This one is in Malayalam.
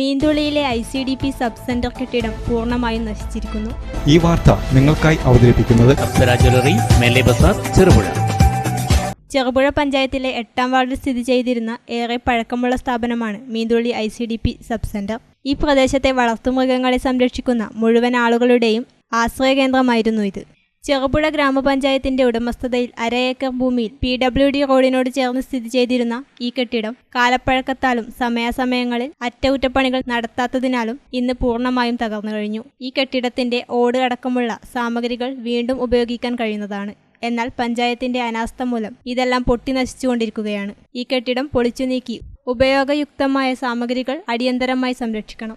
മീന്തുള്ളിയിലെ I C D P sub centre കെട്ടിടം പൂർണമായും നശിച്ചിരിക്കുന്നു. ഈ വാർത്ത നിങ്ങൾക്കായി അവതരിപ്പിക്കുന്നത് ചെറുപുഴ. ചെറുപുഴ പഞ്ചായത്തിലെ എട്ടാം വാർഡിൽ സ്ഥിതി ചെയ്തിരുന്ന ഏറെ പഴക്കമുള്ള സ്ഥാപനമാണ് മീന്തുള്ളി I C D P sub centre ഈ പ്രദേശത്തെ വളർത്തുമൃഗങ്ങളെ സംരക്ഷിക്കുന്ന മുഴുവൻ ആളുകളുടെയും ആശ്രയ കേന്ദ്രമായിരുന്നു ഇത്. ചെറുപുഴ ഗ്രാമപഞ്ചായത്തിന്റെ ഉടമസ്ഥതയിൽ അരയേക്കർ ഭൂമിയിൽ പി ഡബ്ല്യു ഡി റോഡിനോട് ചേർന്ന് സ്ഥിതി ചെയ്തിരുന്ന ഈ കെട്ടിടം കാലപ്പഴക്കത്താലും സമയാസമയങ്ങളിൽ അറ്റകുറ്റപ്പണികൾ നടത്താത്തതിനാലും ഇന്ന് പൂർണമായും തകർന്നു കഴിഞ്ഞു. ഈ കെട്ടിടത്തിന്റെ ഓട് അടക്കമുള്ള സാമഗ്രികൾ വീണ്ടും ഉപയോഗിക്കാൻ കഴിയുന്നതാണ്. എന്നാൽ പഞ്ചായത്തിന്റെ അനാസ്ഥ മൂലം ഇതെല്ലാം പൊട്ടി നശിച്ചുകൊണ്ടിരിക്കുകയാണ്. ഈ കെട്ടിടം പൊളിച്ചു നീക്കി ഉപയോഗയുക്തമായ സാമഗ്രികൾ അടിയന്തരമായി സംരക്ഷിക്കണം.